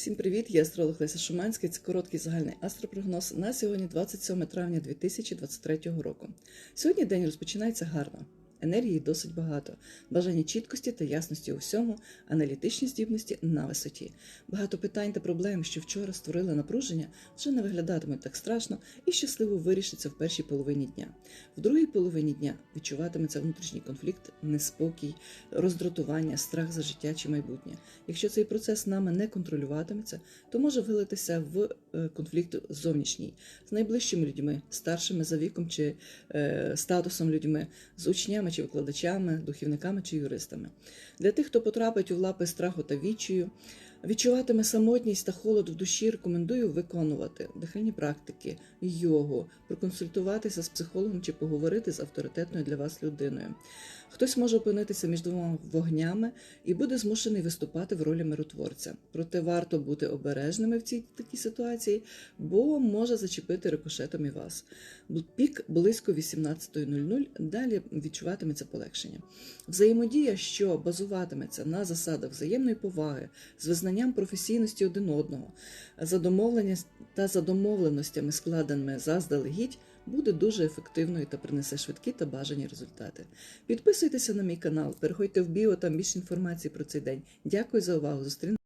Всім привіт! Я астролог Леся Шуманський. Це короткий загальний астропрогноз на сьогодні, 27 травня 2023 року. Сьогодні день розпочинається гарно. Енергії досить багато, бажання чіткості та ясності у всьому, аналітичні здібності на висоті. Багато питань та проблем, що вчора створили напруження, вже не виглядатимуть так страшно і щасливо вирішаться в першій половині дня. В другій половині дня відчуватиметься внутрішній конфлікт, неспокій, роздратування, страх за життя чи майбутнє. Якщо цей процес нами не контролюватиметься, то може вилитися в е, конфлікт зовнішній з найближчими людьми, старшими за віком чи е, статусом людьми, з учнями чи викладачами, духівниками чи юристами. Для тих, хто потрапить у лапи страху та відчаю, відчуватиме самотність та холод в душі, рекомендую виконувати дихальні практики, йогу, проконсультуватися з психологом чи поговорити з авторитетною для вас людиною. Хтось може опинитися між двома вогнями і буде змушений виступати в ролі миротворця. Проте варто бути обережними в цій такій ситуації, бо може зачепити рикошетом і вас. Пік близько 18.00, далі відчуватиметься полегшення. Взаємодія, що базуватиметься на засадах взаємної поваги, з визнанням професійності один одного, за домовлення та за домовленостями, складеними заздалегідь, буде дуже ефективною та принесе швидкі та бажані результати. Підписуйтеся на мій канал, переходьте в біо, там більше інформації про цей день. Дякую за увагу. Зустрінемося.